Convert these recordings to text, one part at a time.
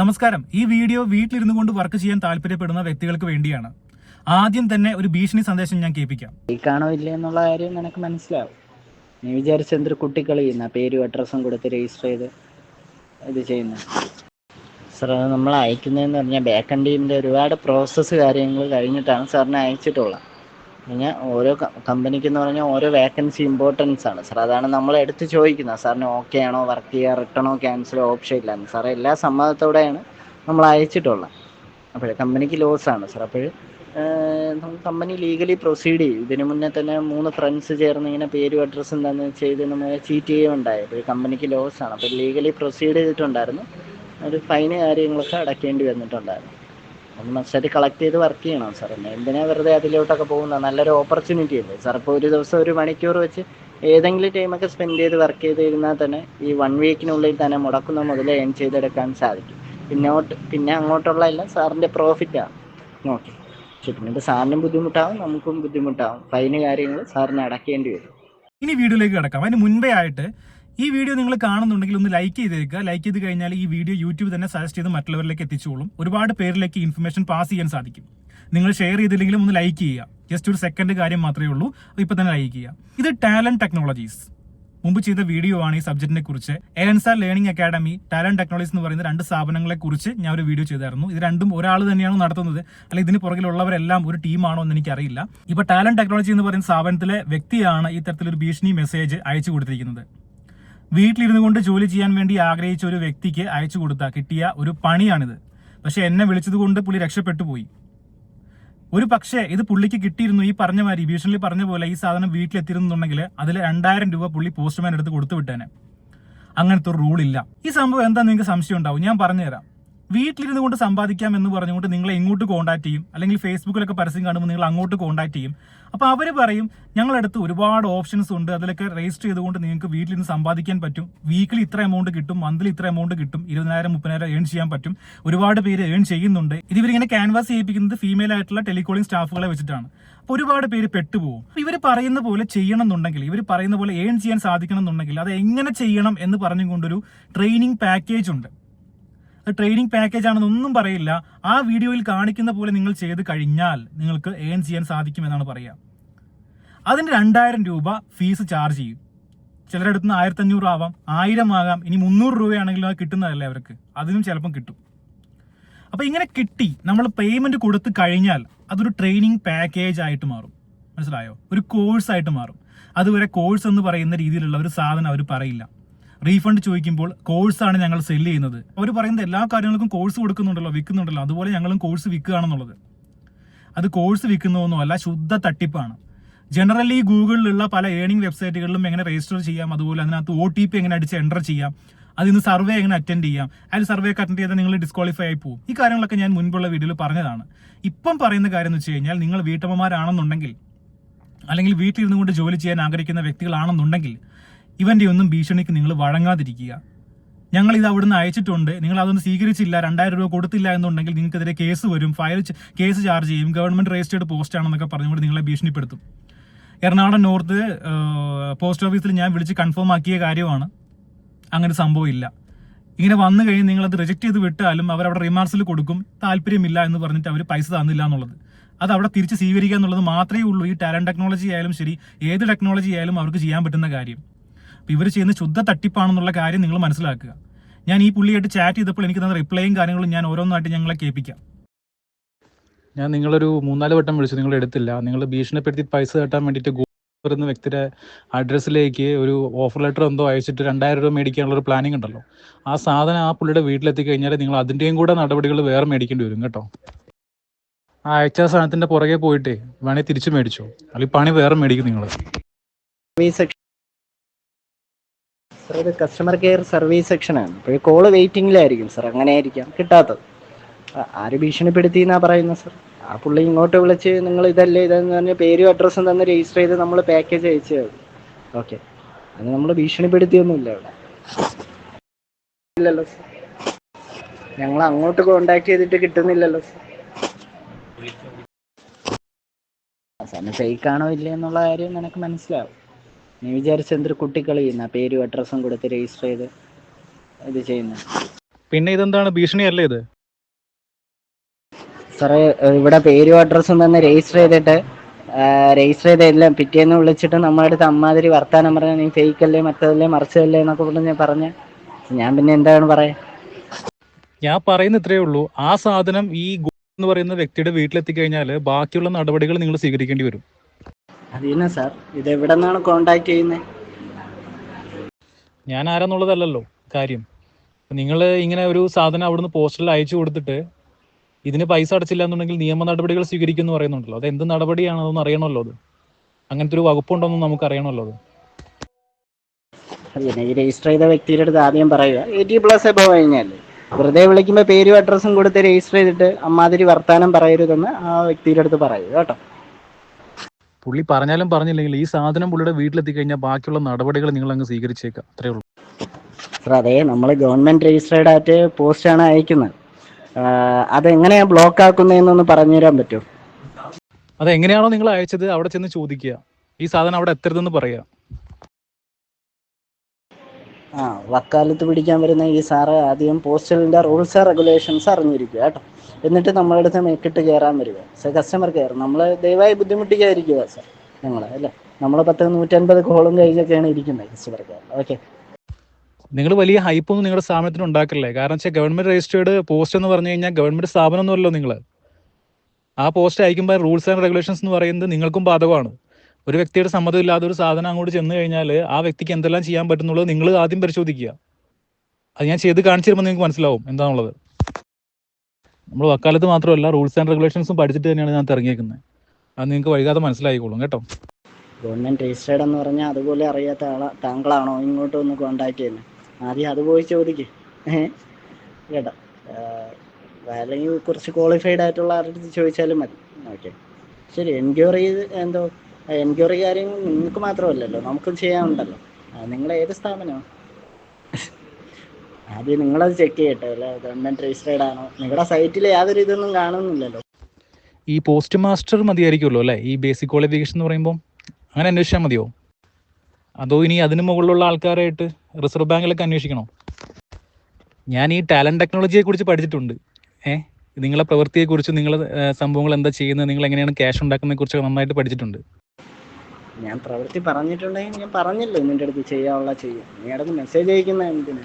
നമസ്കാരം. ഈ വീഡിയോ വീട്ടിലിരുന്ന് കൊണ്ട് വർക്ക് ചെയ്യാൻ താല്പര്യപ്പെടുന്ന വ്യക്തികൾക്ക് വേണ്ടിയാണ്. ആദ്യം തന്നെ ഒരു ഭീഷണി സന്ദേശം ഞാൻ കേൾപ്പിക്കാം. ഫേക്കാണോ ഇല്ലേ എന്നുള്ള കാര്യം നിനക്ക് മനസ്സിലാവും. നീ വിചാരിച്ച എന്തൊരു കുട്ടിക്കളി പേരും അഡ്രസ്സും കൊടുത്ത് രജിസ്റ്റർ ചെയ്ത് ഇത് ചെയ്യുന്നു. സാർ അത് നമ്മൾ അയക്കുന്നതെന്ന് പറഞ്ഞാൽ ബാക്ക് ടീമിന്റെ ഒരുപാട് പ്രോസസ്സ് കാര്യങ്ങൾ കഴിഞ്ഞിട്ടാണ് സാറിന് അയച്ചിട്ടുള്ളത്. പിന്നെ ഓരോ കമ്പനിക്ക് എന്ന് പറഞ്ഞാൽ ഓരോ വേക്കൻസി ഇമ്പോർട്ടൻസ് ആണ്. സാർ അതാണ് നമ്മൾ എടുത്ത് ചോദിക്കുന്നത്. സാറിന് ഓക്കെ ആണോ? വർക്ക് ചെയ്യുക റിട്ടേണോ? ക്യാൻസലോ ഓപ്ഷൻ ഇല്ലാന്ന് സാർ എല്ലാ സമ്മതത്തോടെയാണ് നമ്മൾ അയച്ചിട്ടുള്ളത്. അപ്പോൾ കമ്പനിക്ക് ലോസ് ആണ്. സാർ അപ്പോൾ കമ്പനി ലീഗലി പ്രൊസീഡ് ചെയ്യും. ഇതിന് മുന്നേ തന്നെ മൂന്ന് ഫ്രണ്ട്സ് ചേർന്ന് ഇങ്ങനെ പേരും അഡ്രസ്സും തന്നെ ചെയ്ത് നമ്മൾ ചീറ്റ് ചെയ്യുകയുണ്ടായി. അപ്പോൾ കമ്പനിക്ക് ലോസ് ആണ്. അപ്പോൾ ലീഗലി പ്രൊസീഡ് ചെയ്തിട്ടുണ്ടായിരുന്നു. ഒരു ഫൈന് കാര്യങ്ങളൊക്കെ അടയ്ക്കേണ്ടി വന്നിട്ടുണ്ടായിരുന്നു. അത് മസ്റ്റായിട്ട് കളക്ട് ചെയ്ത് വർക്ക് ചെയ്യണം സാർ എന്തിനാ വെറുതെ അതിലോട്ടൊക്കെ പോകുന്നത്? നല്ലൊരു ഓപ്പർച്യൂണിറ്റി അല്ലേ? സാർ ഇപ്പോൾ ഒരു ദിവസം ഒരു മണിക്കൂർ വെച്ച് ഏതെങ്കിലും ടൈമൊക്കെ സ്പെൻഡ് ചെയ്ത് വർക്ക് ചെയ്തിരുന്നാൽ തന്നെ ഈ വൺ വീക്കിനുള്ളിൽ തന്നെ മുടക്കുന്ന മുതൽ ഏൺ ചെയ്തെടുക്കാൻ സാധിക്കും. പിന്നോട്ട് പിന്നെ അങ്ങോട്ടുള്ള എല്ലാം സാറിന്റെ പ്രോഫിറ്റാണ് ഓക്കെ പക്ഷെ പിന്നീട് സാറിനും ബുദ്ധിമുട്ടാവും നമുക്കും ബുദ്ധിമുട്ടാവും. ഫൈന് കാര്യങ്ങൾ സാറിന് അടക്കേണ്ടി വരും. ഇനി വീഡിയോയിലേക്ക് കിടക്കാം. അതിന് മുൻപേ ആയിട്ട് ഈ വീഡിയോ നിങ്ങൾ കാണുന്നുണ്ടെങ്കിൽ ഒന്ന് ലൈക്ക് ചെയ്തേക്കുക. ലൈക്ക് ചെയ്ത് കഴിഞ്ഞാൽ ഈ വീഡിയോ യൂട്യൂബ് തന്നെ സജസ്റ്റ് ചെയ്ത് മറ്റുള്ളവരിലേക്ക് എത്തിച്ചോളും. ഒരുപാട് പേരിലേക്ക് ഇൻഫർമേഷൻ പാസ് ചെയ്യാൻ സാധിക്കും. നിങ്ങൾ ഷെയർ ചെയ്തില്ലെങ്കിലും ഒന്ന് ലൈക്ക് ചെയ്യുക. ജസ്റ്റ് ഒരു സെക്കൻഡ് കാര്യം മാത്രമേ ഉള്ളൂ. ഇപ്പൊ തന്നെ ലൈക്ക് ചെയ്യുക. ഇത് ടാലന്റ് ടെക്നോളജീസ് മുമ്പ് ചെയ്ത വീഡിയോ ആണ് ഈ സബ്ജക്റ്റിനെ കുറിച്ച്. Elance learning academy talent technologies എന്ന് പറയുന്ന രണ്ട് സ്ഥാപനങ്ങളെ കുറിച്ച് ഞാൻ ഒരു വീഡിയോ ചെയ്തായിരുന്നു. ഇത് രണ്ടും ഒരാൾ തന്നെയാണ് നടത്തുന്നത്. അല്ല ഇതിന് പുറകിലുള്ളവരെല്ലാം ഒരു ടീമാണോ എന്ന് എനിക്കറിയില്ല. ഇപ്പൊ ടാലന്റ് ടെക്നോളജി എന്ന് പറയുന്ന സ്ഥാപനത്തിലെ വ്യക്തിയാണ് ഇത്തരത്തിലൊരു ഭീഷണി മെസ്സേജ് അയച്ചു കൊടുത്തിരിക്കുന്നത്. വീട്ടിലിരുന്നു കൊണ്ട് ജോലി ചെയ്യാൻ വേണ്ടി ആഗ്രഹിച്ച ഒരു വ്യക്തിക്ക് അയച്ചു കൊടുത്ത കിട്ടിയ ഒരു പണിയാണിത്. പക്ഷെ എന്നെ വിളിച്ചത് കൊണ്ട് പുള്ളി രക്ഷപ്പെട്ടു പോയി. ഒരു പക്ഷേ ഇത് പുള്ളിക്ക് കിട്ടിയിരുന്നു ഈ പറഞ്ഞ മാതിരി ഭീഷണിയിൽ പറഞ്ഞ പോലെ ഈ സാധനം വീട്ടിലെത്തിയിരുന്നുണ്ടെങ്കിൽ അതിൽ രണ്ടായിരം രൂപ പുള്ളി പോസ്റ്റ്മാൻ എടുത്ത് കൊടുത്തു വിട്ടേനെ. അങ്ങനത്തെ ഒരു റൂൾ ഇല്ല. ഈ സംഭവം എന്താ നിങ്ങൾക്ക് സംശയം ഉണ്ടാവും ഞാൻ പറഞ്ഞുതരാം. വീട്ടിലിരുന്ന് കൊണ്ട് സമ്പാദിക്കാം എന്ന് പറഞ്ഞുകൊണ്ട് നിങ്ങളെ എങ്ങോട്ട് കോൺടാക്ട് ചെയ്യും. അല്ലെങ്കിൽ ഫേസ്ബുക്കിലൊക്കെ പരസ്യം കാണുമ്പോൾ നിങ്ങൾ അങ്ങോട്ട് കോൺടാക്ട് ചെയ്യും. അപ്പോൾ അവർ പറയും ഞങ്ങളടുത്ത് ഒരുപാട് ഓപ്ഷൻസ് ഉണ്ട്. അതിലൊക്കെ രജിസ്റ്റർ ചെയ്തുകൊണ്ട് നിങ്ങൾക്ക് വീട്ടിലിരുന്ന് സമ്പാദിക്കാൻ പറ്റും. വീക്കിലി ഇത്ര എമൗണ്ട് കിട്ടും. മന്ത്ലി ഇത്ര എമൗണ്ട് കിട്ടും. ഇരുപതിനായിരം മുപ്പതിനായിരം ഏൺ ചെയ്യാൻ പറ്റും. ഒരുപാട് പേര് ഏൺ ചെയ്യുന്നുണ്ട്. ഇത് ഇവരിങ്ങനെ ക്യാൻവാസ് ചെയ്യിപ്പിക്കുന്നത് ഫീമെയിൽ ആയിട്ടുള്ള ടെലികോളിംഗ് സ്റ്റാഫുകളെ വെച്ചിട്ടാണ്. അപ്പോൾ ഒരുപാട് പേര് പെട്ടുപോകും. ഇവർ പറയുന്ന പോലെ ചെയ്യണം എന്നുണ്ടെങ്കിൽ ഇവർ പറയുന്ന പോലെ ഏൺ ചെയ്യാൻ സാധിക്കണം എന്നുണ്ടെങ്കിൽ അത് എങ്ങനെ ചെയ്യണം എന്ന് പറഞ്ഞുകൊണ്ടൊരു ട്രെയിനിങ് പാക്കേജ് ഉണ്ട്. അത് ട്രെയിനിങ് പാക്കേജ് ആണെന്നൊന്നും പറയില്ല. ആ വീഡിയോയിൽ കാണിക്കുന്ന പോലെ നിങ്ങൾ ചെയ്ത് കഴിഞ്ഞാൽ നിങ്ങൾക്ക് ഏൺ ചെയ്യാൻ സാധിക്കുമെന്നാണ് പറയുക അതിന് രണ്ടായിരം രൂപ ഫീസ് ചാർജ് ചെയ്യും. ചിലരുടെ അടുത്ത് നിന്ന് ആയിരത്തഞ്ഞൂറ് ആവാം ആയിരം ആകാം ഇനി മുന്നൂറ് രൂപയാണെങ്കിലും അത് കിട്ടുന്നതല്ലേ അവർക്ക്. അതിനും ചിലപ്പം കിട്ടും. അപ്പോൾ ഇങ്ങനെ കിട്ടി നമ്മൾ പേയ്മെന്റ് കൊടുത്തു കഴിഞ്ഞാൽ അതൊരു ട്രെയിനിങ് പാക്കേജ് ആയിട്ട് മാറും. മനസ്സിലായോ? ഒരു കോഴ്സായിട്ട് മാറും. അതുവരെ കോഴ്സ് എന്ന് പറയുന്ന രീതിയിലുള്ള ഒരു സാധനം അവർ പറയില്ല. റീഫണ്ട് ചോദിക്കുമ്പോൾ കോഴ്സാണ് ഞങ്ങൾ സെൽ ചെയ്യുന്നത്. അവർ പറയുന്നത് എല്ലാ കാര്യങ്ങൾക്കും കോഴ്സ് കൊടുക്കുന്നുണ്ടല്ലോ വിൽക്കുന്നുണ്ടല്ലോ അതുപോലെ ഞങ്ങളും കോഴ്സ് വിൽക്കുകയാണെന്നുള്ളത്. അത് കോഴ്സ് വിൽക്കുന്നതൊന്നുമല്ല ശുദ്ധ തട്ടിപ്പാണ്. ജനറലി ഗൂഗിളിലുള്ള പല ഏണിംഗ് വെബ്സൈറ്റുകളിലും എങ്ങനെ രജിസ്റ്റർ ചെയ്യാം അതുപോലെ അതിനകത്ത് ഒ ടി പി എങ്ങനെ അടിച്ച് എന്റർ ചെയ്യാം അതിന് സർവേ എങ്ങനെ അറ്റൻഡ് ചെയ്യാം അതിൽ സർവേ ഒക്കെ അറ്റൻഡ് ചെയ്താൽ നിങ്ങൾ ഡിസ്ക്വാളിഫൈ ആയി പോകും. ഈ കാര്യങ്ങളൊക്കെ ഞാൻ മുൻപുള്ള വീഡിയോയിൽ പറഞ്ഞതാണ്. ഇപ്പം പറയുന്ന കാര്യം എന്ന് വെച്ച് കഴിഞ്ഞാൽ നിങ്ങൾ വീട്ടമ്മമാരാണെന്നുണ്ടെങ്കിൽ അല്ലെങ്കിൽ വീട്ടിലിരുന്നു കൊണ്ട് ജോലി ചെയ്യാൻ ആഗ്രഹിക്കുന്ന വ്യക്തികളാണെന്നുണ്ടെങ്കിൽ ഇവന്റെ ഒന്നും ഭീഷണിക്ക് നിങ്ങൾ വഴങ്ങാതിരിക്കുക. ഞങ്ങൾ ഇത് അവിടുന്ന് അയച്ചിട്ടുണ്ട്. നിങ്ങൾ അതൊന്നും സ്വീകരിച്ചില്ല. രണ്ടായിരം രൂപ കൊടുത്തില്ല എന്നുണ്ടെങ്കിൽ നിങ്ങൾക്കെതിരെ കേസ് വരും. ഫയൽ കേസ് ചാർജ് ചെയ്യും. ഗവൺമെന്റ് രജിസ്റ്റേർഡ് പോസ്റ്റ് ആണെന്നൊക്കെ പറഞ്ഞുകൊണ്ട് നിങ്ങളെ ഭീഷണിപ്പെടുത്തും. എറണാകുളം നോർത്ത് പോസ്റ്റ് ഓഫീസിൽ ഞാൻ വിളിച്ച് കൺഫേം ആക്കിയ കാര്യമാണ്. അങ്ങനെ സംഭവമില്ല ഇങ്ങനെ വന്നു കഴിഞ്ഞ് നിങ്ങൾ അത് റിജക്ട് ചെയ്ത് വിട്ടാലും അവർ അവിടെ റിമാർക്സിൽ കൊടുക്കും. താല്പര്യമില്ല എന്ന് പറഞ്ഞിട്ട് അവർ പൈസ തന്നില്ല എന്നുള്ളത്. അത് അവിടെ തിരിച്ച് സ്വീകരിക്കുക എന്നുള്ളത് മാത്രമേ ഉള്ളൂ. ഈ ടാലൻ ടെക്നോളജി ആയാലും ശരി ഏത് ടെക്നോളജി ആയാലും അവർക്ക് ചെയ്യാൻ പറ്റുന്ന കാര്യം. അപ്പോൾ ഇവർ ചെയ്യുന്ന ശുദ്ധ തട്ടിപ്പാണെന്നുള്ള കാര്യം നിങ്ങൾ മനസ്സിലാക്കുക. ഞാൻ ഈ പുള്ളിയായിട്ട് ചാറ്റ് ചെയ്തപ്പോൾ എനിക്ക് തന്നെ റിപ്ലൈയും കാര്യങ്ങളും ഞാൻ ഓരോന്നായിട്ട് ഞങ്ങളെ കേൾപ്പിക്കാം. ഞാൻ നിങ്ങളൊരു മൂന്നാൽ വട്ടം വിളിച്ചു നിങ്ങൾ എടുത്തില്ല. നിങ്ങൾ ഭീഷണിപ്പെടുത്തി പൈസ കെട്ടാൻ വേണ്ടിയിട്ട് ഗൂഗിൾ എന്ന വ്യക്തിയുടെ അഡ്രസ്സിലേക്ക് ഒരു ഓഫർ ലെറ്റർ എന്തോ അയച്ചിട്ട് രണ്ടായിരം രൂപ മേടിക്കാനുള്ള ഒരു പ്ലാനിങ് ഉണ്ടല്ലോ. ആ സാധനം ആ പുള്ളിയുടെ വീട്ടിലെത്തി കഴിഞ്ഞാൽ നിങ്ങൾ അതിന്റെയും കൂടെ നടപടികൾ വേറെ മേടിക്കേണ്ടി വരും കേട്ടോ. ആ അയച്ച സാധനത്തിന്റെ പുറകെ പോയിട്ട് വേണേൽ തിരിച്ചു മേടിച്ചോ. അല്ലെങ്കിൽ പണി വേറെ മേടിക്കും നിങ്ങൾ സാർ ഇത് കസ്റ്റമർ കെയർ സർവീസ് സെക്ഷനാണ് അപ്പോൾ കോൾ വെയിറ്റിംഗിലായിരിക്കും സാർ അങ്ങനെ ആയിരിക്കാം കിട്ടാത്തത്. ആര് ഭീഷണിപ്പെടുത്തി എന്നാ പറയുന്നത് സാർ ആ പുള്ളി ഇങ്ങോട്ട് വിളിച്ച് നിങ്ങൾ ഇതല്ലേ ഇതെന്ന് പറഞ്ഞ് പേരും അഡ്രസ്സും തന്നെ രജിസ്റ്റർ ചെയ്ത് നമ്മൾ പാക്കേജ് അയച്ചു ഓക്കെ അത് നമ്മൾ ഭീഷണിപ്പെടുത്തിയൊന്നുമില്ല ഇവിടെ ഇല്ലല്ലോ സാർ ഞങ്ങൾ അങ്ങോട്ട് കോണ്ടാക്ട് ചെയ്തിട്ട് കിട്ടുന്നില്ലല്ലോ സാർ സാറിന് ഫേക്ക് ആണോ ഇല്ലേ എന്നുള്ള കാര്യം നിനക്ക് മനസ്സിലാവും. നീ വിചാരിച്ച എന്തൊരു കുട്ടിക്കളി പേരും അഡ്രസ്സും കൊടുത്ത് രജിസ്റ്റർ ചെയ്ത് ഇത് ചെയ്യുന്നു. പിന്നെ ഇതെന്താണ്? ഭീഷണിയല്ലേ ഇത്? സാറേ ഇവിടെ പേരും അഡ്രസ്സും തന്നെ രജിസ്റ്റർ ചെയ്തിട്ട് രജിസ്റ്റർ ചെയ്ത എല്ലാം പിറ്റേന്ന് വിളിച്ചിട്ട് നമ്മുടെ അടുത്ത് അമ്മാതിരി വർത്താനം പറഞ്ഞാൽ നീ ഫേക്ക് അല്ലേ മറ്റതല്ലേ മറിച്ചതല്ലേ എന്നൊക്കെ പറഞ്ഞ് പറഞ്ഞ. ഞാൻ പിന്നെ എന്താണ് പറയാ? ഞാൻ പറയുന്ന ഇത്രയേ ഉള്ളൂ. ആ സാധനം ഈ ഗോ എന്ന് പറയുന്ന വ്യക്തിയുടെ വീട്ടിലെത്തി കഴിഞ്ഞാൽ ബാക്കിയുള്ള നടപടികൾ നിങ്ങൾ സ്വീകരിക്കേണ്ടി വരും. അതിനാ സാർ. ഇത് എവിടെ നിന്നാണ് കോണ്ടാക്ട് ചെയ്യുന്നത് ഞാൻ ആരാന്നുള്ളതല്ലല്ലോ കാര്യം നിങ്ങൾ ഇങ്ങനെ ഒരു സാധനം അവിടുന്ന് പോസ്റ്ററിൽ അയച്ചു കൊടുത്തിട്ട് ഇതിന് പൈസ അടച്ചില്ല എന്നുണ്ടെങ്കിൽ നിയമ നടപടികൾ സ്വീകരിക്കും എന്ന് പറയുന്നുണ്ടല്ലോ. അത് എന്ത് നടപടിയാണ് അതൊന്നും അറിയണമല്ലോ അത്? അങ്ങനത്തെ ഒരു വകുപ്പുണ്ടോന്നും നമുക്ക് അറിയണമല്ലോ അത്. പിന്നെ ഈ രജിസ്റ്റർ ചെയ്ത വ്യക്തിയുടെ അടുത്ത് ആദ്യം പറയുക. എയ്റ്റി പ്ലസ് എബോ കഴിഞ്ഞാൽ വെറുതെ വിളിക്കുമ്പോൾ പേരും അഡ്രസ്സും കൊടുത്ത് രജിസ്റ്റർ ചെയ്തിട്ട് അമ്മാതിരി വർത്താനം പറയരുതെന്ന് ആ വ്യക്തിയുടെ അടുത്ത് പറയുക കേട്ടോ. പുള്ളി പറഞ്ഞാലും പറഞ്ഞില്ലെങ്കിൽ ഈ സാധനം പുള്ളിയുടെ വീട്ടിലെത്തി കഴിഞ്ഞാൽ ബാക്കിയുള്ള നടപടികൾ നിങ്ങൾ അങ്ങ് സ്വീകരിച്ചേക്കാം. അത്രേ ഉള്ളൂ. സാർ അതെ നമ്മൾ ഗവൺമെന്റ് രജിസ്റ്റേർഡ് ആയിട്ട് ആണ് അയക്കുന്നത്. അതെങ്ങനെയാണ് ബ്ലോക്ക് ആക്കുന്നതെന്നൊന്ന് പറഞ്ഞു തരാൻ പറ്റുമോ? അതെങ്ങനെയാണോ നിങ്ങൾ അയച്ചത് അവിടെ ചെന്ന് ചോദിക്കുക. ഈ സാധനം അവിടെ എത്തരുതെന്ന് പറയുക. ആ വക്കാലത്ത് പിടിക്കാൻ വരുന്ന ഈ സാറ് ആദ്യം പോസ്റ്റലിന്റെ റൂൾസ് ആൻഡ് റെഗുലേഷൻസ് അറിഞ്ഞിരിക്കുക കേട്ടോ. എന്നിട്ട് നമ്മുടെ അടുത്ത് മേക്കിട്ട് കയറാൻ വരിക. സർ കസ്റ്റമർ കെയർ നമ്മൾ ദയവായി ബുദ്ധിമുട്ടിക്കാതിരിക്കുക സർ ഞങ്ങൾ അല്ലേ? നമ്മൾ പത്ത് നൂറ്റൻപത് കോളും കഴിഞ്ഞൊക്കെയാണ് ഇരിക്കുന്നത് കസ്റ്റമർ കെയർ ഓക്കെ നിങ്ങൾ വലിയ ഹൈപ്പൊന്നും നിങ്ങളുടെ സ്ഥാപനത്തിന് ഉണ്ടാക്കില്ലേ? കാരണം വെച്ചാൽ ഗവൺമെന്റ് രജിസ്റ്റേർഡ് പോസ്റ്റ് എന്ന് പറഞ്ഞു കഴിഞ്ഞാൽ ഗവൺമെന്റ് സ്ഥാപനം ഒന്നുമല്ലോ നിങ്ങൾ ആ പോസ്റ്റ് അയക്കുമ്പോൾ റൂൾസ് ആൻഡ് റെഗുലേഷൻസ് എന്ന് പറയുന്നത് നിങ്ങൾക്കും ബാധകമാണ്. ഒരു വ്യക്തിയുടെ സമ്മതം ഇല്ലാതെ ഒരു സാധനം അങ്ങോട്ട് ചെന്ന് കഴിഞ്ഞാൽ ആ വ്യക്തിക്ക് എന്തെല്ലാം ചെയ്യാൻ പറ്റുന്നുള്ളത് നിങ്ങൾ ആദ്യം പരിശോധിക്കുക. അത് ഞാൻ ചെയ്ത് കാണിച്ചു തരുമ്പോൾ നിങ്ങൾക്ക് മനസ്സിലാവും എന്താണുള്ളത്. നമ്മൾ വക്കാലത്ത് മാത്രമല്ല റൂൾസ് ആൻഡ് റെഗുലേഷൻസും പഠിച്ചിട്ട് തന്നെയാണ് ഞാൻ ഇറങ്ങിയേക്കുന്നത്. അത് നിങ്ങൾക്ക് വൈകാതെ മനസ്സിലായിക്കോളും കേട്ടോ. ഗവൺമെന്റ് രജിസ്റ്റേഡ് എന്ന് പറഞ്ഞാൽ അതുപോലെ അറിയാത്ത ആളാ താങ്കളാണോ ഇങ്ങോട്ട് ഒന്ന് കോണ്ടാക്ട് ചെയ്യുന്നത് ആദ്യം അത് പോയി ചോദിക്കേ. കേട്ടോ. അല്ലെങ്കിൽ കുറച്ച് ക്വാളിഫൈഡ് ആയിട്ടുള്ള ആരുടെ ചോദിച്ചാലും മതി. ഓക്കെ ശരി എൻക്വയറി എന്തോ എൻക്വയറി കാര്യങ്ങൾ നിങ്ങൾക്ക് മാത്രമല്ലല്ലോ നമുക്കും ചെയ്യാനുണ്ടല്ലോ. നിങ്ങൾ ഏത് സ്ഥാപനമാണ് ആദ്യം നിങ്ങളത് ചെക്ക് ചെയ്യട്ടെ അല്ലെ? ഗവൺമെന്റ് രജിസ്റ്റേർഡ് ആണോ? നിങ്ങളുടെ സൈറ്റിൽ യാതൊരു ഇതൊന്നും കാണുന്നില്ലല്ലോ. ഈ പോസ്റ്റ് മാസ്റ്റർ മതിയായിരിക്കുമല്ലോ അല്ലേ? ഈ ബേസിക് ക്വാളിഫിക്കേഷൻ എന്ന് പറയുമ്പോൾ അങ്ങനെ അന്വേഷിച്ചാൽ മതിയോ? അതോ ഇനി അതിന് മുകളിലുള്ള ആൾക്കാരായിട്ട് റിസർവ് ബാങ്കിലൊക്കെ അന്വേഷിക്കണോ? ഞാൻ ഈ ടാലന്റ് ടെക്നോളജിയെ കുറിച്ച് പഠിച്ചിട്ടുണ്ട്. ഏഹ് നിങ്ങളെ പ്രവൃത്തിയെക്കുറിച്ച് നിങ്ങൾ സംഭവങ്ങൾ എന്താ ചെയ്യുന്നത് നിങ്ങൾ എങ്ങനെയാണ് ക്യാഷ് ഉണ്ടാക്കുന്നതിനെ കുറിച്ചൊക്കെ നന്നായിട്ട് പഠിച്ചിട്ടുണ്ട്. ഞാൻ പ്രവൃത്തി പറഞ്ഞിട്ടുണ്ടെങ്കിൽ ഞാൻ പറഞ്ഞല്ലോ നിന്റെ അടുത്ത് ചെയ്യാനുള്ള ചെയ്യും. നീ അടുത്ത് മെസ്സേജ് അയക്കുന്ന എന്തിനാ?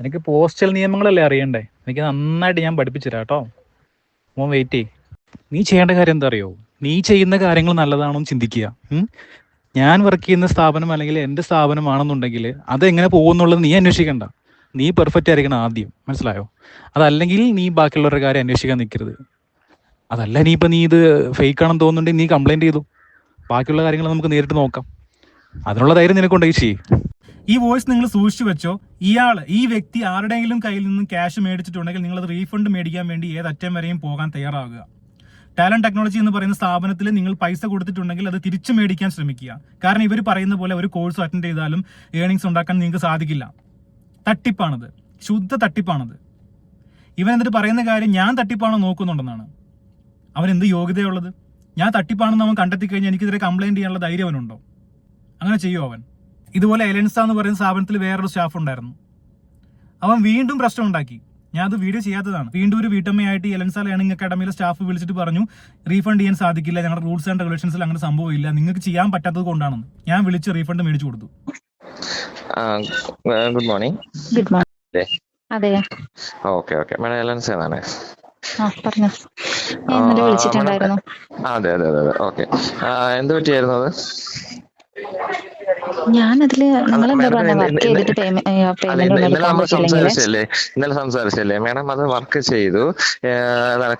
എനിക്ക് പോസ്റ്റൽ നിയമങ്ങളല്ലേ അറിയണ്ടേ? എനിക്ക് നന്നായിട്ട് ഞാൻ പഠിപ്പിച്ചു തരാം കേട്ടോ. മോൻ വെയിറ്റ് ചെയ് നീ ചെയ്യേണ്ട കാര്യം എന്താ അറിയോ? നീ ചെയ്യുന്ന കാര്യങ്ങൾ നല്ലതാണോ ചിന്തിക്കുക. ഞാൻ വർക്ക് ചെയ്യുന്ന സ്ഥാപനം അല്ലെങ്കിൽ എന്റെ സ്ഥാപനമാണെന്നുണ്ടെങ്കിൽ അത് എങ്ങനെ പോകുന്നുള്ളത് നീ അന്വേഷിക്കണ്ട. നീ പെർഫെക്റ്റ് ആയിരിക്കണം ആദ്യം. മനസ്സിലായോ? അതല്ലെങ്കിൽ നീ ബാക്കിയുള്ളവരുടെ കാര്യം അന്വേഷിക്കാൻ നിൽക്കരുത്. അതല്ല നീ ഇപ്പം നീ ഇത് ഫേക്ക് ആണെന്ന് തോന്നുന്നുണ്ടെങ്കിൽ നീ കംപ്ലൈന്റ് ചെയ്തു. ബാക്കിയുള്ള കാര്യങ്ങൾ നമുക്ക് നേരിട്ട് നോക്കാം. അതിനുള്ള ധൈര്യം നിനക്കുണ്ടെങ്കിൽ ചെയ്യ് ഈ വോയിസ് നിങ്ങൾ സൂക്ഷിച്ചു വെച്ചോ ഇയാൾ ഈ വ്യക്തി ആരുടെയെങ്കിലും കയ്യിൽ നിന്നും ക്യാഷ് മേടിച്ചിട്ടുണ്ടെങ്കിൽ നിങ്ങൾ അത് റീഫണ്ട് മേടിക്കാൻ വേണ്ടി ഏത് അറ്റം വരെയും പോകാൻ തയ്യാറാവുക. ടാലന്റ് ടെക്നോളജി എന്ന് പറയുന്ന സ്ഥാപനത്തിൽ നിങ്ങൾ പൈസ കൊടുത്തിട്ടുണ്ടെങ്കിൽ അത് തിരിച്ചു മേടിക്കാൻ ശ്രമിക്കുക. കാരണം ഇവർ പറയുന്ന പോലെ ഒരു കോഴ്സ് അറ്റൻഡ് ചെയ്താലും ഏണിങ്സ് ഉണ്ടാക്കാൻ നിങ്ങൾക്ക് സാധിക്കില്ല. തട്ടിപ്പാണത്. ശുദ്ധ തട്ടിപ്പാണത്. ഇവൻ എന്നിട്ട് പറയുന്ന കാര്യം ഞാൻ തട്ടിപ്പാണോ നോക്കുന്നുണ്ടെന്നാണ്. അവൻ എന്ത് യോഗ്യതയുള്ളത് ഞാൻ തട്ടിപ്പാണെന്ന് അവൻ കണ്ടെത്തി കഴിഞ്ഞാൽ എനിക്കെതിരെ കംപ്ലൈന്റ് ചെയ്യാനുള്ള ധൈര്യം അവനുണ്ടോ? അങ്ങനെ ചെയ്യുമോ അവൻ? ഇതുപോലെ എലൻസ എന്ന് പറയുന്ന സ്ഥാപനത്തിൽ വേറൊരു സ്റ്റാഫ് ഉണ്ടായിരുന്നു. അവൻ വീണ്ടും പ്രശ്നം ഉണ്ടാക്കി. ഞാൻ അത് വീഡിയോ ചെയ്യാത്തതാണ്. വീണ്ടും ഒരു വീട്ടമ്മയായിട്ട് എലൻസ ലേണിംഗ് അക്കാഡമിയിലെ സ്റ്റാഫ് വിളിച്ചിട്ട് പറഞ്ഞു റീഫണ്ട് ചെയ്യാൻ സാധിക്കില്ല. ഞങ്ങളുടെ റൂൾസ് ആൻഡ് റെഗുലേഷൻസിൽ അങ്ങനെ സംഭവമില്ല നിങ്ങൾക്ക് ചെയ്യാൻ പറ്റാത്തത് കൊണ്ടാണെന്ന്. ഞാൻ വിളിച്ച് റീഫണ്ട് മേടിച്ചു കൊടുത്തു. Good morning. Good morning. അതെ. Okay okay. മാഡം എലൻസ് എന്നാണ്. അതെ അതെ അതെ ഓക്കെ. എന്ത് പറ്റിയായിരുന്നു അത്? പേയ്മെന്റ് ഇന്ന് ഇന്നലെ നമ്മൾ സംസാരിച്ചല്ലേ? ഇന്നലെ സംസാരിച്ചല്ലേ? മാഡം അത് വർക്ക് ചെയ്തു.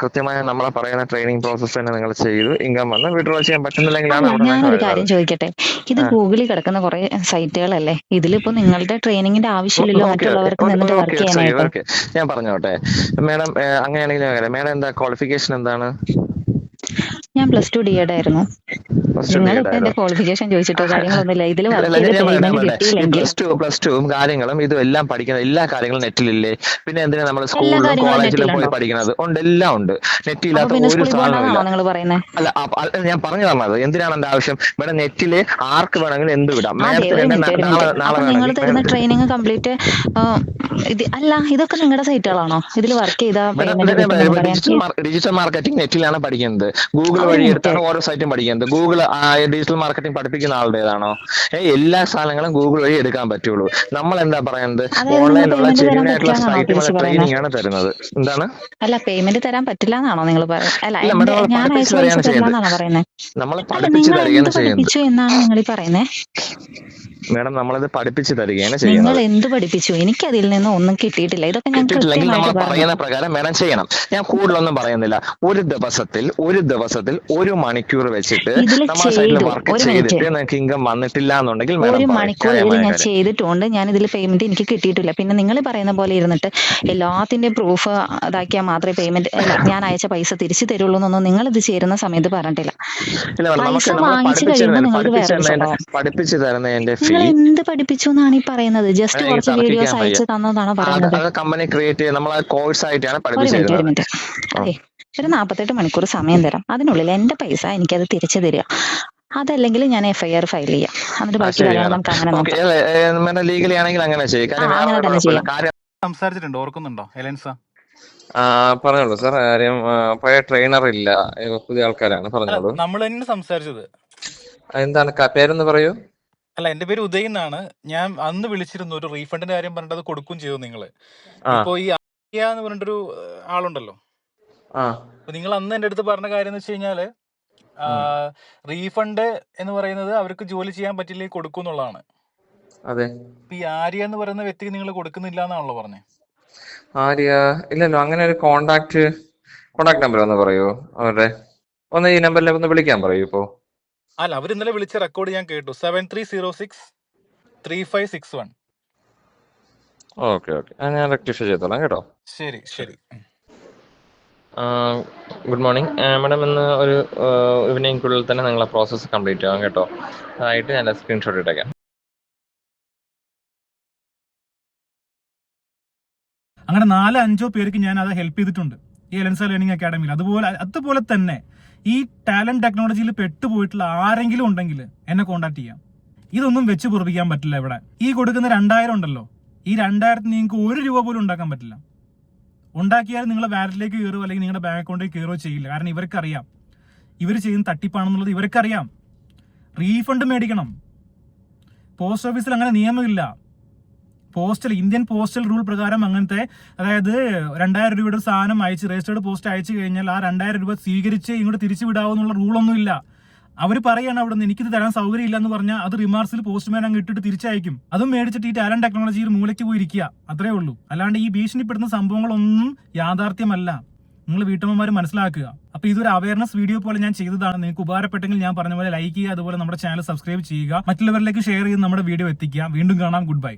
കൃത്യമായ നമ്മളെ പറയുന്ന ട്രെയിനിങ് പ്രോസസ് തന്നെ നിങ്ങൾ ചെയ്തു. ഇൻകം വന്ന് വിഡ്രോ ചെയ്യാൻ പറ്റുന്നില്ലെങ്കിലാണ് ഞാനൊരു കാര്യം ചോദിക്കട്ടെ? ഇത്. ഗൂഗിളിൽ കിടക്കുന്ന കുറെ സൈറ്റുകളല്ലേ? ഇതിലിപ്പോ നിങ്ങളുടെ ട്രെയിനിങ്ങിന്റെ ആവശ്യമില്ലല്ലോ മറ്റുള്ളവർക്ക് നിന്നിട്ട് വർക്ക് ചെയ്യാനായിട്ട്. ഞാൻ പറഞ്ഞോട്ടെ. മാഡം അങ്ങനെയാണെങ്കിൽ മാഡം എന്താ ക്വാളിഫിക്കേഷൻ എന്താണ്? ഞാൻ പ്ലസ് ടു ഡി എഡ് ആയിരുന്നു. ക്വാളിഫിക്കേഷൻ ചോദിച്ചിട്ടോ കാര്യങ്ങളൊന്നുമില്ല. ഇതിൽ പ്ലസ് ടു പ്ലസ് ടുവും കാര്യങ്ങളും ഇതും എല്ലാം പഠിക്കുന്ന എല്ലാ കാര്യങ്ങളും നെറ്റിലില്ലേ? പിന്നെ എന്തിനാ നമ്മൾ സ്കൂളിലും കോളേജിലും പോയി? പഠിക്കുന്നത്? ഉണ്ട് എല്ലാം ഉണ്ട്. നെറ്റില്ലാത്ത ഒരു പറയുന്നത് അല്ല ഞാൻ പറഞ്ഞു തന്നത് എന്തിനാണ് എന്റെ ആവശ്യം? ഇവിടെ നെറ്റിൽ ആർക്ക് വേണമെങ്കിലും എന്ത് വിടാം? നിങ്ങൾ തരുന്ന ട്രെയിനിങ് കംപ്ലീറ്റ് ഇത് അല്ല ഇതൊക്കെ നിങ്ങളുടെ സൈറ്റുകളാണോ ഇതിൽ വർക്ക് ചെയ്ത ഡിജിറ്റൽ മാർക്കറ്റിംഗ് നെറ്റിലാണ് പഠിക്കുന്നത്. ഗൂഗിൾ വഴി. എടുത്താണ് ഓരോ സൈറ്റും പഠിക്കുന്നത്. ഗൂഗിൾ ഡിജിറ്റൽ മാർക്കറ്റിംഗ് പഠിപ്പിക്കുന്ന ആളുടേതാണോ? എല്ലാ സാധനങ്ങളും ഗൂഗിൾ വഴി എടുക്കാൻ പറ്റുള്ളൂ. നമ്മൾ എന്താ പറയുന്നത് ഓൺലൈനിലുള്ള ചെറിയായിട്ടുള്ള സൈറ്റ് ട്രെയിനിങ് ആണ് തരുന്നത്. എന്താണ്? അല്ല പേയ്മെന്റ് തരാൻ പറ്റില്ല എന്നാണോ നിങ്ങൾ പറയുന്നത് നമ്മൾ പഠിപ്പിച്ചു തരികയാണ് ചെയ്യുന്നത്. എന്നാണ് നിങ്ങൾ പറയുന്നത് മേഡം നമ്മളത് പഠിപ്പിച്ചു തരികയാണ് നിങ്ങൾ എന്ത് പഠിപ്പിച്ചു? എനിക്ക് അതിൽ നിന്ന് ഒന്നും കിട്ടിയിട്ടില്ല. ഇതൊക്കെ ഞാൻ കിട്ടിയിട്ടില്ലെങ്കിൽ നമ്മൾ പറയുന്ന പ്രകാരം മാഡം ചെയ്യണം. ഞാൻ കൂടുതലൊന്നും പറയുന്നില്ല. ഒരു ദിവസത്തിൽ ഒരു ദിവസത്തിൽ ഒരു മണിക്കൂർ വെച്ചിട്ട് നമ്മുടെ വർക്ക് ചെയ്തിട്ട് നിങ്ങൾക്ക് ഇൻകം വന്നിട്ടില്ല എന്നുണ്ടെങ്കിൽ ഒരു മണിക്കൂർ ഞാൻ ചെയ്തിട്ടുണ്ട്. ഞാൻ ഇതിൽ പേയ്മെന്റ് എനിക്ക് കിട്ടിയിട്ടില്ല. പിന്നെ നിങ്ങൾ പറയുന്ന പോലെ ഇരുന്നിട്ട് എല്ലാത്തിന്റെ പ്രൂഫ് ഇതാക്കിയാൽ മാത്രമേ പേയ്മെന്റ് ഞാൻ അയച്ച പൈസ തിരിച്ചു തരുള്ളൂ എന്നൊന്നും നിങ്ങൾ ഇത് ചേരുന്ന സമയത്ത് പറഞ്ഞിട്ടില്ല. പൈസ വാങ്ങിച്ചു കഴിയുമ്പോൾ തരുന്ന- നിങ്ങൾക്ക് വേറെ പഠിപ്പിച്ചു ഫീ നിങ്ങൾ എന്ത് പഠിപ്പിച്ചു എന്നാണ് ഈ പറയുന്നത്? ജസ്റ്റ് കുറച്ച് വീഡിയോസ്. അയച്ചു തന്നതാണോ പറയുന്നത്? കമ്പനി ക്രിയേറ്റ് ചെയ്ത് നമ്മൾ കോഴ്സ് ആയിട്ടാണ് ഒരു പഠിപ്പിച്ച് മിനിറ്റ് ഒരു നാൽപ്പത്തെട്ട് മണിക്കൂർ സമയം തരാം. അതിനുള്ളിൽ എന്റെ പൈസ എനിക്കത് തിരിച്ചു തരിക. അതല്ലെങ്കിൽ ഞാൻ എഫ്ഐആർ ഫയൽ ചെയ്യാം. എന്നിട്ട് ബാക്കി നമുക്ക് അങ്ങനെ ലീഗലി ആണെങ്കിൽ അങ്ങനെ ചെയ്യും. സംസാരിച്ചിട്ടുണ്ട്? ഓർക്കുന്നുണ്ടോ? എലൻസ പറഞ്ഞോളൂ സാർ കാര്യം പഴയ ട്രെയിനർ ഇല്ല. പുതിയ ആൾക്കാരാണ്. പറഞ്ഞോളൂ. നമ്മൾ തന്നെ സംസാരിച്ചത്. എന്താണ് പേരൊന്ന് പറയൂ. അല്ല എന്റെ പേര് ഉദയ് എന്നാണ്. ഞാൻ അന്ന് വിളിച്ചിരുന്നു ഒരു റീഫണ്ടിന്റെ കാര്യം പറഞ്ഞിട്ട് അത് കൊടുക്കും ചെയ്തു നിങ്ങൾ. ആ. ഇപ്പൊ ഈ ആര്യ എന്ന് പറഞ്ഞിട്ടൊരു ആളുണ്ടല്ലോ. ആ. അപ്പൊ നിങ്ങൾ അന്ന് എന്റെ അടുത്ത് പറഞ്ഞ കാര്യം എന്ന് വെച്ച് കഴിഞ്ഞാൽ റീഫണ്ട് എന്ന് പറയുന്നത് അവർക്ക് ജോലി ചെയ്യാൻ പറ്റില്ലെങ്കിൽ കൊടുക്കും എന്നുള്ളതാണ്. അതെ. ഇപ്പൊ ഈ ആര്യ എന്ന് പറയുന്ന വ്യക്തിക്ക് നിങ്ങൾ കൊടുക്കുന്നില്ല എന്നാണല്ലോ പറഞ്ഞത് ആര്യ ഇല്ലല്ലോ അങ്ങനെ ഒരു കോണ്ടാക്ട് കോണ്ടാക്ട് നമ്പർ ഒന്ന് പറയൂ. അവരുടെ ഒന്ന് ഈ നമ്പറിൽ ഒന്ന് വിളിക്കാൻ പറയൂ ഇപ്പോ. അല്ല അവർ ഇന്നലെ വിളിച്ച റെക്കോർഡ് ഞാൻ കേട്ടു. Seven three zero six three five six one okay okay ഞാൻ റെക്ടിഫൈ ചെയ്തോളാം കേട്ടോ. ശരി ശരി. ഗുഡ് മോർണിംഗ് മാഡം ഇന്ന് ഒരു ഈവനിങ്ങിനുള്ളിൽ തന്നെ നിങ്ങളെ പ്രോസസ്സ് കംപ്ലീറ്റ് ആവാം കേട്ടോ. ആയിട്ട് ഞാൻ സ്ക്രീൻഷോട്ട് ഇട്ടേക്കാം. അങ്ങനെ നാലോ അഞ്ചോ പേർക്ക് ഞാൻ അത് ഹെൽപ്പ് ചെയ്തിട്ടുണ്ട്. ഈ എലൻസ ലേണിംഗ് അക്കാഡമിയിൽ അതുപോലെ അതുപോലെ തന്നെ ഈ ടാലന്റ് ടെക്നോളജിയിൽ പെട്ടുപോയിട്ടുള്ള ആരെങ്കിലും ഉണ്ടെങ്കിൽ എന്നെ കോൺടാക്ട് ചെയ്യാം. ഇതൊന്നും വെച്ച് പൊറപ്പിക്കാൻ പറ്റില്ല ഇവിടെ. ഈ കൊടുക്കുന്ന രണ്ടായിരം ഉണ്ടല്ലോ. ഈ രണ്ടായിരത്തിന് നിങ്ങൾക്ക് ഒരു രൂപ പോലും ഉണ്ടാക്കാൻ പറ്റില്ല. ഉണ്ടാക്കിയാൽ നിങ്ങളെ വാലറ്റിലേക്ക് കയറുമോ അല്ലെങ്കിൽ നിങ്ങളുടെ ബാങ്ക് അക്കൗണ്ടിൽ കയറുകയോ ചെയ്യില്ല. കാരണം ഇവർക്കറിയാം. ഇവർ ചെയ്യുന്ന തട്ടിപ്പാണെന്നുള്ളത് ഇവർക്കറിയാം. റീഫണ്ട് മേടിക്കണം. പോസ്റ്റ് ഓഫീസിൽ അങ്ങനെ നിയമമില്ല. പോസ്റ്റൽ ഇന്ത്യൻ പോസ്റ്റൽ റൂൾ പ്രകാരം അങ്ങനത്തെ അതായത് രണ്ടായിരം രൂപയുടെ സാധനം അയച്ച് രജിസ്റ്റേർഡ് പോസ്റ്റ് അയച്ചു കഴിഞ്ഞാൽ ആ രണ്ടായിരം രൂപ സ്വീകരിച്ച് ഇങ്ങോട്ട് തിരിച്ചു വിടാവുന്നുള്ള റൂളൊന്നുമില്ല. അവർ പറയാണ് അവിടെ നിന്ന് എനിക്കിത് തരാൻ സൗകര്യം ഇല്ലെന്ന് പറഞ്ഞാൽ അത് റിമാർക്സിൽ പോസ്റ്റ്മാൻ അങ്ങ് ഇട്ടിട്ട് തിരിച്ചയക്കും. അതും മേടിച്ചിട്ട് ഈ ടാലന്റ് ടെക്നോളജിയിൽ മൂലയ്ക്ക് പോയി ഇരിക്കുക അത്രേ ഉള്ളൂ. അല്ലാണ്ട് ഈ ഭീഷണിപ്പെടുന്ന സംഭവങ്ങളൊന്നും യാഥാർത്ഥ്യമല്ല. നിങ്ങൾ വീട്ടമ്മമാർ മനസ്സിലാക്കുക. അപ്പൊ ഇതൊരു അവയർനെസ് വീഡിയോ പോലെ ഞാൻ ചെയ്തതാണ്. നിങ്ങൾക്ക് ഉപകാരപ്പെട്ടെങ്കിൽ ഞാൻ പറഞ്ഞ പോലെ ലൈക്ക് ചെയ്യുക അതുപോലെ നമ്മുടെ ചാനൽ സബ്സ്ക്രൈബ് ചെയ്യുക. മറ്റുള്ളവരിലേക്ക് ഷെയർ ചെയ്ത് നമ്മുടെ വീഡിയോ എത്തിക്കുക. വീണ്ടും കാണാം. Good bye